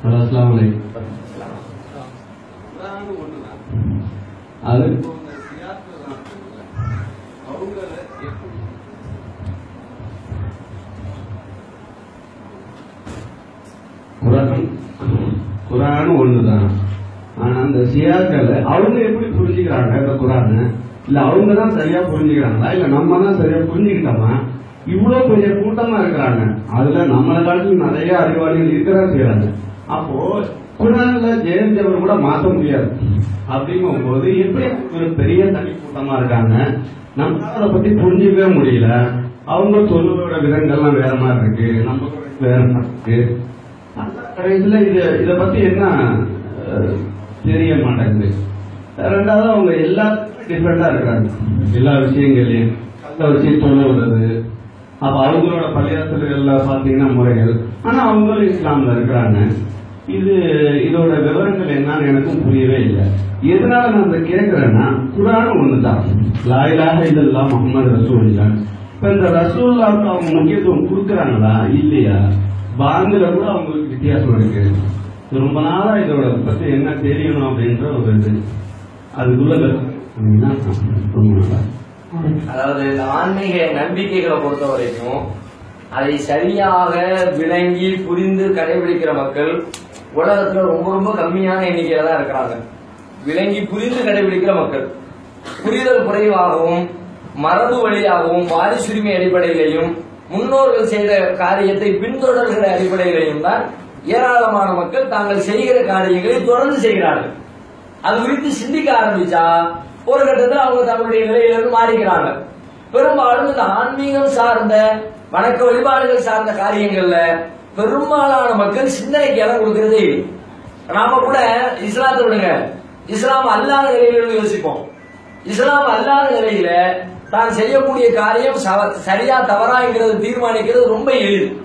Hello அஸ்லாம் வலைக்கும் அது? குரான் குரான் ஒண்ணுதான். ஆனா அந்த சியாக்கள் அவங்க எப்படி புரிஞ்சுக்கிறாங்க இந்த குரான்? இல்ல அவங்க தான் சரியா புரிஞ்சுக்கிறாங்களா? இல்ல நம்ம தான் சரியா புரிஞ்சுக்கிட்டோமா? இவ்வளவு பெரிய கூட்டமா இருக்கிறாங்க. அதுல நம்மளை காலத்துல நிறைய அறிவாளிகள் இருக்கதான் செய்யறாங்க அப்போ குரான்ல ஜெயந்தவர் கூட மாத்த முடியாது. அப்படிங்கும் போது எப்படி ஒரு பெரிய தனி கூட்டமா இருக்காங்க? நம்ம அதை பத்தி புரிஞ்சுக்கவே முடியல. அவங்க சொல்லுவோட விதங்கள்லாம் வேற மாதிரி இருக்கு. நம்ம வேற மாதிரி இருக்கு. கடைசியில இது இதை பத்தி என்ன தெரிய மாட்டேங்குது. ரெண்டாவது அவங்க எல்லா டிஃப்ரெண்டா இருக்காங்க. எல்லா விஷயங்களையும் கல்ல வச்சு சொல்லுவது அப்ப அவங்களோட பள்ளியாசல்கள்ல பாத்தீங்கன்னா முறைகள். ஆனா அவங்களும் இஸ்லாம்ல இருக்கிறாங்க. இது இதோட விவரங்கள் என்னன்னு எனக்கும் புரியவே இல்லை. எதனால நான் இதை கேட்கிறேன்னா குரான் ஒண்ணுதான். லாயிலாக இதெல்லாம் முகமது ரசூல்லா இப்ப இந்த ரசூல்லாவுக்கு அவங்க முக்கியத்துவம் கொடுக்கறாங்களா? இல்லையா? பாங்குல கூட அவங்களுக்கு வித்தியாசம் இருக்கு. ரொம்ப நாளா இதோட பத்தி என்ன தெரியணும் அப்படின்ற ஒரு இது. அதுக்குள்ள ரொம்ப அதாவது இந்த ஆன்மீக நம்பிக்கைகளை பொறுத்த வரைக்கும் அதை சரியாக விளங்கி புரிந்து கடைபிடிக்கிற மக்கள் உலகத்துல ரொம்ப ரொம்ப கம்மியான எண்ணிக்கையில தான் இருக்கிறாங்க. விளங்கி புரிந்து கடைபிடிக்கிற மக்கள். புரிதல் குறைவாகவும் மரபு வழியாகவும் வாரிசுரிமை அடிப்படையிலையும் முன்னோர்கள் செய்த காரியத்தை பின்தொடர்கிற அடிப்படையிலையும் தான் ஏராளமான மக்கள் தாங்கள் செய்கிற காரியங்களை தொடர்ந்து செய்கிறார்கள். அது குறித்து சிந்திக்க ஆரம்பிச்சா ஒரு கட்டத்தில் அவங்க தங்களுடைய நிலையிலிருந்து மாறிக்கிறாங்க. பெரும்பாலும் இந்த ஆன்மீகம் சார்ந்த வணக்க வழிபாடுகள் சார்ந்த காரியங்கள்ல பெரும்பாலான மக்கள் சிந்தனைக்கு இடம் கொடுக்கிறதே. இல்லை நாம கூட இஸ்லாத்தை விடுங்க. இஸ்லாம் அல்லாத நிலையில யோசிப்போம். இஸ்லாம் அல்லாத நிலையில தான் செய்யக்கூடிய காரியம் சவ- சரியா தவறாங்கிறது தீர்மானிக்கிறது ரொம்ப எளிது.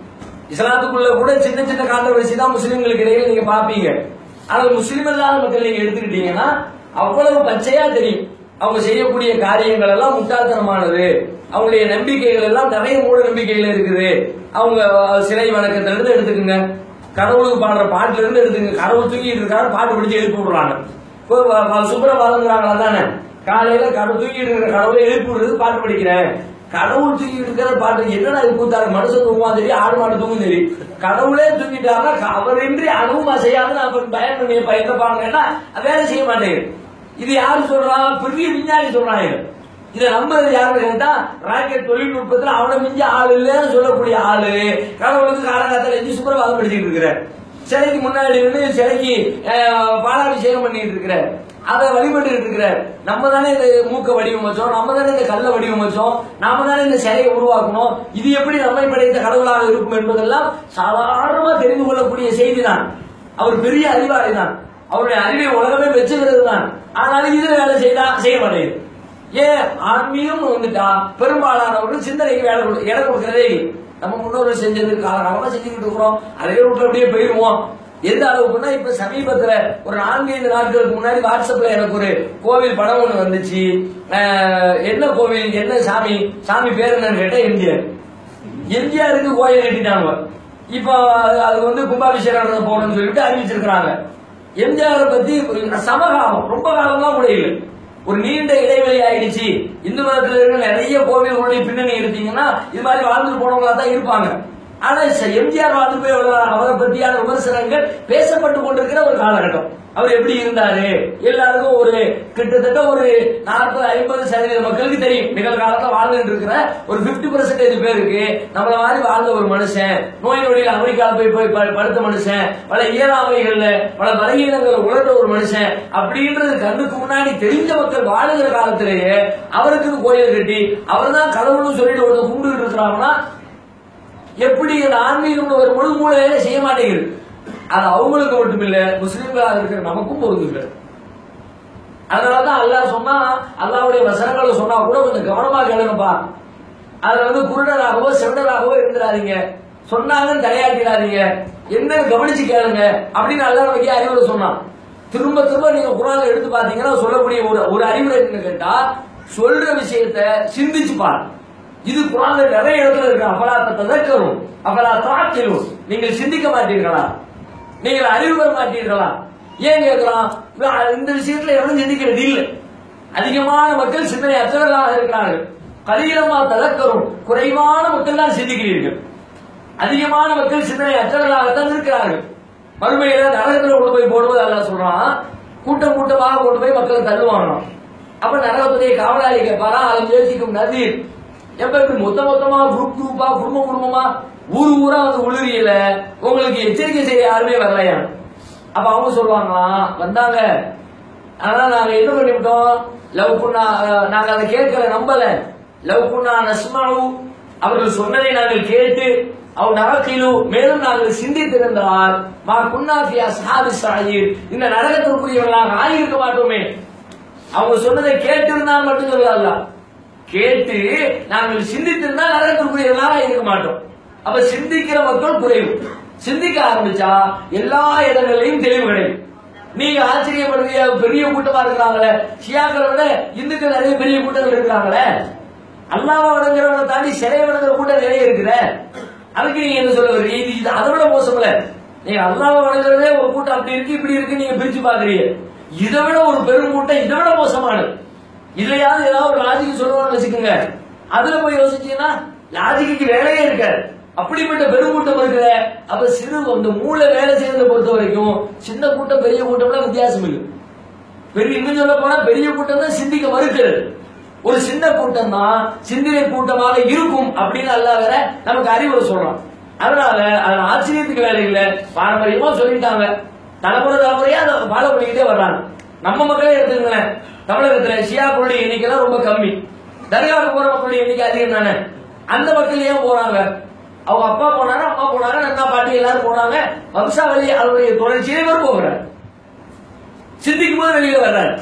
இஸ்லாத்துக்குள்ள கூட சின்ன சின்ன கான்ட்ரவர்சி தான் முஸ்லீம்களுக்கு இடையில நீங்க பாப்பீங்க. ஆனா முஸ்லீம் இல்லாத மக்கள் நீங்க எடுத்துக்கிட்டீங்கன்னா அவ்வளவு பச்சையா தெரியும். அவங்க செய்யக்கூடிய காரியங்கள் எல்லாம் முட்டாள்தனமானது. அவங்களுடைய நம்பிக்கைகள் எல்லாம் நிறைய மூட நம்பிக்கைகள் இருக்குது. அவங்க சிலை வணக்கத்துல இருந்து எடுத்துக்கோங்க. கடவுளுக்கு பாடுற பாட்டுல இருந்து எடுத்துங்க கடவுள் தூங்கிட்டு இருக்காரு பாட்டு பிடிச்சி எழுப்பி விடுறாங்க. இப்போ வ- தானே? காலையில கடவுள் தூங்கிட்டு இருக்கிற கடவுளை எழுப்பி விடுறது பாட்டு படிக்கிறேன். கடவுள் தூங்கிட்டு இருக்கிற பாட்டு என்னடா இது கூத்தாரு? மனுஷன் தூங்குவான் தெரியும் ஆடு மாடு தூங்கும் தெரியும். கடவுளே தூங்கிட்டாருன்னா அவரின்றி அணுவும் அசையாது அவர் பயன் பண்ணி பயந்த பாருங்கன்னா வேலை செய்ய மாட்டேங்குது இது யாரு சொல்றா? பெரிய விஞ்ஞானி சொல்றாங்க. இதை நம்புறது யாருன்னு கேட்டா ராக்கெட் தொழில்நுட்பத்தில் அவனை மிஞ்சி ஆள் இல்லைன்னு சொல்லக்கூடிய ஆளு. கடவுளுக்கு காலகாலத்தில் எஞ்சி சுப்பிரபாதம் படிச்சுட்டு இருக்கிறார். சிலைக்கு முன்னாடி இருந்து சிலைக்கு பாலாபிஷேகம் பண்ணிட்டு இருக்கிறார். அதை வழிபட்டு இருக்கிறார். நம்ம தானே இந்த மூக்க வடிவமைச்சோம் நம்ம தானே இந்த கல்லை வடிவமைச்சோம் நாம தானே இந்த சிலையை உருவாக்கணும். இது எப்படி நம்மை படைத்த கடவுளாக இருக்கும் என்பதெல்லாம் சாதாரணமா தெரிந்து கொள்ளக்கூடிய செய்தி தான் அவர் பெரிய அறிவாளி தான் அவருடைய அறிவை உலகமே வச்சுக்கிறது தான் ஆனாலும் இது வேலை செய்தா செய்ய மாட்டேங்குது. ஏன் ஆன்மீகம் வந்துட்டா? பெரும்பாலானவர்கள் சிந்தனைக்கு வேலை கொடு- இடம் கொடுக்கறதே இல்லை. நம்ம முன்னோர்கள் செஞ்சது காலகாலமா செஞ்சுக்கிட்டு இருக்கிறோம். அதே விட்டு அப்படியே போயிருவோம் எந்த அளவுக்குன்னா இப்ப சமீபத்துல ஒரு நான்கைந்து நாட்களுக்கு முன்னாடி வாட்ஸ்அப்ல எனக்கு ஒரு கோவில் படம் ஒண்ணு வந்துச்சு. என்ன கோவில் என்ன சாமி சாமி பேர் என்னன்னு கேட்டா எம்ஜிஆர். எம்ஜிஆருக்கு கோயில் கட்டிட்டாங்க. இப்போ அது- வந்து கும்பாபிஷேகம் போகணும்னு சொல்லிட்டு அறிவிச்சிருக்கிறாங்க. எம்ஜிஆர் பத்தி சமகாலம் ரொம்ப காலம்லாம் கூட இல்லை. ஒரு நீண்ட இடைவெளி ஆயிடுச்சு. இந்து மதத்தில் இருக்கிற நிறைய கோவில்களுடைய பின்னணி எடுத்தீங்கன்னா இது மாதிரி வாழ்ந்துட்டு போனவங்களா தான் இருப்பாங்க. ஆனா எம்ஜிஆர் வாழ்ந்து போய் அவரை பற்றியான விமர்சனங்கள் பேசப்பட்டு கொண்டிருக்கிற ஒரு காலகட்டம். அவர் எப்படி இருந்தாரு? எல்லாருக்கும் ஒரு கிட்டத்தட்ட ஒரு நாற்பது ஐம்பது சதவீத மக்களுக்கு தெரியும். நிகழ்காலத்தில் வாழ்ந்துட்டு இருக்கிற ஒரு 50% பர்சன்டேஜ் பேருக்கு நம்மள மாதிரி வாழ்ந்த ஒரு மனுஷன் நோய் நொடியில் அமெரிக்காவில் போய் போய் படுத்த மனுஷன் பல இயலாமைகள்ல பல பலகீனங்களை உணர்ந்த ஒரு மனுஷன் அப்படின்றது கண்ணுக்கு முன்னாடி தெரிஞ்ச மக்கள் வாழுகிற காலத்திலேயே அவருக்கு கோயில் கட்டி அவர் தான் கடவுள்னு சொல்லிட்டு ஒருத்தர் கும்பிட்டு இருக்கிறாங்கன்னா எப்படி இந்த ஆன்மீகம் ஒரு முழு மூலையில செய்ய மாட்டேங்குது. அது அவங்களுக்கு மட்டும் இல்ல முஸ்லிம்களாக இருக்கிற நமக்கும் பொருந்துங்க அதனாலதான் அல்லாஹ் சொன்னா அல்லாவுடைய வசனங்களை சொன்னா கூட கொஞ்சம் கவனமா கேளுங்கப்பா. அதுல வந்து குருடராகவோ செவிடராகவோ இருந்துடாதீங்க சொன்னாங்கன்னு தலையாட்டிடாதீங்க. என்ன கவனிச்சு கேளுங்க. அப்படின்னு அல்லாஹ் நமக்கு அறிவுரை சொன்னான். திரும்ப திரும்ப நீங்க குரான் எடுத்து பாத்தீங்கன்னா சொல்லக்கூடிய ஒரு ஒரு அறிவுரை என்ன கேட்டா சொல்ற விஷயத்த சிந்திச்சு பாருங்க. இது குரான்ல நிறைய இடத்துல இருக்கு. அபலா ததக்கரும் அபலா தாக்கிலும் நீங்கள் சிந்திக்க மாட்டீர்களா? நீங்கள் அறிவு பெற மாட்டீர்களா? ஏன் கேட்கலாம்? இந்த விஷயத்துல எவரும் சிந்திக்கிறது இல்லை. அதிகமான மக்கள் சிந்தனை அற்றவர்களாக இருக்கிறார்கள். கலீலமா தலக்கரும் குறைவான மக்கள் தான் சிந்திக்கிறீர்கள். அதிகமான மக்கள் சிந்தனை அற்றவர்களாகத்தான் இருக்கிறார்கள். மறுமையில நரகத்துல கொண்டு போய் போடுவது அல்ல சொல்றான் கூட்டம் கூட்டமாக கொண்டு போய் மக்களை தள்ளுவாங்க அப்ப நரகத்துடைய காவலாளி கேட்பாரா அதை யோசிக்கும் நதீர் எப்ப இப்படி மொத்த மொத்தமா குரூப் குரூப்பா குடும்ப குடும்பமா ஊர் ஊரா வந்து உளுறியல உங்களுக்கு எச்சரிக்கை செய்ய யாருமே வரலையா? அப்ப அவங்க சொல்லுவாங்களாம் வந்தாங்க. ஆனா நாங்க என்ன பண்ணிவிட்டோம்? லவ் குண்ணா நாங்க அதை கேட்கல நம்பல. லவ் குண்ணா நஸ்மாவு அவர்கள் சொன்னதை நாங்கள் கேட்டு அவ் நரக்கிலு மேலும் நாங்கள் சிந்தித்திருந்தால் மா குன்னாபியா சாதி சாயிர் இந்த நரகத்திற்குரியவர்களாக ஆகியிருக்க மாட்டோமே. அவங்க சொன்னதை கேட்டிருந்தால் மட்டும் சொல்லல கேட்டு நாங்கள் சிந்தித்திருந்தால் நரகத்துக்குரியவர்களாக இருக்க மாட்டோம். அப்ப சிந்திக்கிற மக்கள் குறைவு. சிந்திக்க ஆரம்பிச்சா எல்லா இடங்களிலையும் தெளிவு கிடைக்கும். நீங்க ஆச்சரியப்படுறீங்க பெரிய கூட்டமா இருக்கிறாங்களே. ஷியாக்களை விட இந்துக்கள் நிறைய பெரிய கூட்டங்கள் இருக்கிறாங்களே. அல்லாஹ் வணங்குறவனை தாண்டி சிலையை வணங்குற கூட்டம் நிறைய இருக்குதே. அதுக்கு நீங்க என்ன சொல்ல வர்றீங்க? இது அதை விட மோசம்ல நீங்க அல்லாஹ் வணங்குறதே ஒரு கூட்டம் அப்படி இருக்கு இப்படி இருக்கு நீங்க பிரிச்சு பாக்குறீங்க இதை விட ஒரு பெரும் கூட்டம் இதை விட மோசமானது. இதுலயாவது ஏதாவது ஒரு லாஜிக் சொல்லுவான்னு வச்சுக்கோங்க. அதுல போய் யோசிச்சீங்கன்னா லாஜிக்கு வேலையே இருக்காது. அப்படிப்பட்ட பெருங்கூட்டம் இருக்கிற அப்ப சிறு இந்த மூளை வேலை செய்யறதை பொறுத்த வரைக்கும் சின்ன கூட்டம் பெரிய கூட்டம்லாம் வித்தியாசம் இல்லை. பெரிய இன்னும் சொல்ல போனா பெரிய கூட்டம் தான் சிந்திக்க மறுக்கிறது. ஒரு சின்ன கூட்டம் தான் சிந்தனை கூட்டமாக இருக்கும் அப்படின்னு அல்லாத வேற நமக்கு அறிவுரை சொல்றோம் அதனால அதன் ஆச்சரியத்துக்கு வேலை இல்லை. பாரம்பரியமா சொல்லிட்டாங்க. தலைமுறை தலைமுறையா அதை ஃபாலோ பண்ணிக்கிட்டே வர்றாங்க. நம்ம மக்களே எடுத்துக்கங்களேன். தமிழகத்துல ஷியாக்களுடைய எண்ணிக்கை ரொம்ப கம்மி. தர்காவுக்கு போற மக்களுடைய எண்ணிக்கை அதிகம் தானே? அந்த மக்கள் ஏன் போறாங்க? அவங்க அப்பா போனாங்க அம்மா போனாங்க நன்னா பாட்டி எல்லாரும் போனாங்க? வம்சாவளி அவருடைய தொடர்ச்சியிலே இவர் போகிறார். சிந்திக்கும் போது வெளியில வர்றாரு.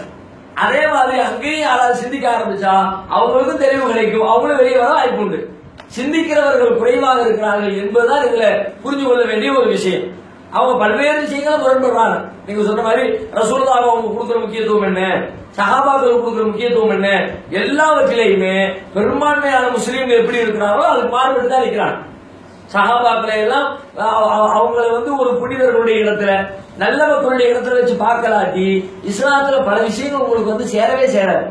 அதே மாதிரி அங்கேயும் யாராவது சிந்திக்க ஆரம்பிச்சா அவங்களுக்கும் தெளிவு கிடைக்கும். அவங்களும் வெளியே வர வாய்ப்பு உண்டு. சிந்திக்கிறவர்கள் குறைவாக இருக்கிறார்கள் என்பதுதான் இதுல புரிஞ்சு கொள்ள வேண்டிய ஒரு விஷயம். அவங்க பல்வேறு விஷயங்களை முரண்படுறாங்க. நீங்க சொன்ன மாதிரி ரசூலுல்லாஹ் அவங்க கொடுக்குற முக்கியத்துவம் என்ன? சஹாபாக்கள் கொடுக்குற முக்கியத்துவம் என்ன? எல்லாவற்றிலையுமே பெரும்பான்மையான முஸ்லீம்கள் எப்படி இருக்கிறாங்களோ அதுக்கு மாறுபட்டு தான் இருக்கிறாங்க. சஹாபாக்களை எல்லாம் அ- அவங்களை வந்து ஒரு புனிதர்களுடைய இடத்துல நல்ல மக்களுடைய இடத்துல வச்சு பார்க்கலாட்டி இஸ்லாத்துல பல விஷயங்கள் உங்களுக்கு வந்து சேரவே சேராது.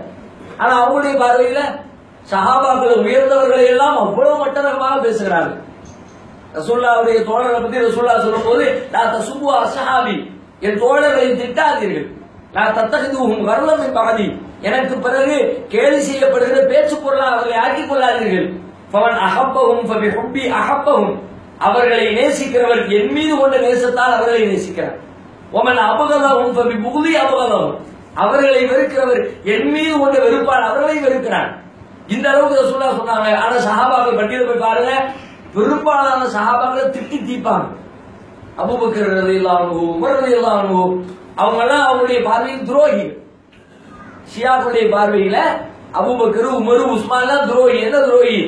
ஆனா அவங்களுடைய பார்வையில சஹாபாக்கள் உயர்ந்தவர்களை எல்லாம் அவ்வளவு மட்டரகமாக பேசுகிறார்கள். ரசூல்லாவுடைய தோழரை பத்தி ரசூல்லா சொல்லும் போது நான் தசுபு அசஹாபி என் தோழர்களை திட்டாதீர்கள். நான் தத்தகுதுவும் வரலமை பகதி. எனக்கு பிறகு கேலி செய்யப்படுகிற பேச்சு பொருளாக அவர்களை ஆக்கிக் கொள்ளாதீர்கள். பவன் அகப்பவும் ஹுப்பி அகப்பவும் அவர்களை நேசிக்கிறவர் என் மீது கொண்ட நேசத்தால் அவர்களை நேசிக்கிறார். ஒமன் அபகதவும் பபி புகுதி அபகதவும் அவர்களை வெறுக்கிறவர் என் மீது கொண்ட வெறுப்பால் அவர்களை வெறுக்கிறார். இந்த அளவுக்கு ரசூல்லா சொன்னாங்க. ஆனா சஹாபாக்கள் பட்டியல போய் பாருங்க பெரும்பாலான சகாபாக்களை திட்டி தீப்பாங்க அபுபக்கர் ரலியல்லாஹு உமர் ரலியல்லாஹு அவங்க எல்லாம் அவங்களுடைய பார்வையில் துரோகி. ஷியாக்களுடைய பார்வையில அபுபக்கர் உமர் உஸ்மான் தான் துரோகி. என்ன துரோகி?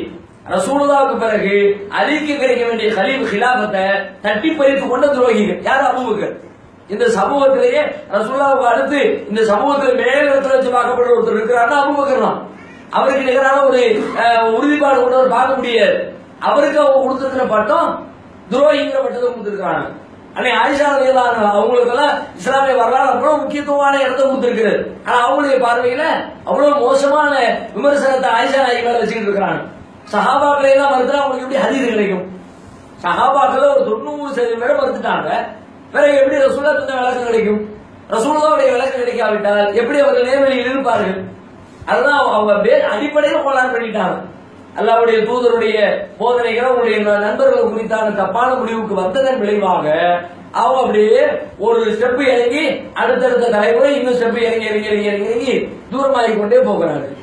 ரசூலுதாவுக்கு பிறகு அலிக்கு கிடைக்க வேண்டிய கலீஃப் ஹிலாபத்தை தட்டி பறித்து கொண்ட துரோகிகள். யார் அபுபக்கர்? இந்த சமூகத்திலேயே ரசூலாவுக்கு அடுத்து இந்த சமூகத்தில் மேலிடத்தில் வச்சு பார்க்கப்படுற ஒருத்தர் இருக்கிறாருன்னா அபுபக்கர் தான். அவருக்கு நிகரான ஒரு உறுதிப்பாடு கொண்டவர் பார்க்க முடியாது. அவருக்கு அவங்க கொடுத்துருக்கிற பட்டம் துரோகிங்கிற பட்டத்தை கொடுத்துருக்காங்க. அன்னை ஆயிஷா ரலியல்லாஹு அவங்களுக்கு எல்லாம் இஸ்லாமிய வரலாறு அவ்வளவு முக்கியத்துவமான இடத்தை கொடுத்திருக்கிறது ஆனா அவங்களுடைய பார்வையில அவ்வளவு மோசமான விமர்சனத்தை ஆயிஷா நாயகி மேல வச்சுக்கிட்டு இருக்கிறாங்க சஹாபாக்களை எல்லாம் மறுத்தா அவங்களுக்கு எப்படி ஹதீது கிடைக்கும்? சஹாபாக்கள் ஒரு தொண்ணூறு சதவீதம் பேரை மறுத்துட்டாங்க. பிறகு எப்படி ரசூலா தந்த விளக்கம் கிடைக்கும்? ரசூலாவுடைய விளக்கம் கிடைக்காவிட்டால் எப்படி அவர்கள் நேர்வழியில் இருப்பார்கள்? அதுதான் அவங்க அடிப்படையில் கோளாறு பண்ணிட்டாங்க. அல்லாவுடைய தூதருடைய போதனைகளை உங்களுடைய நண்பர்கள் குறித்தான தப்பான முடிவுக்கு வந்ததன் விளைவாக அவங்க அப்படியே ஒரு ஸ்டெப் இறங்கி அடுத்தடுத்த தலைமுறை இன்னும் ஸ்டெப் இறங்கி இறங்கி இறங்கி இறங்கி இறங்கி தூரமாகி கொண்டே போகிறார்கள்.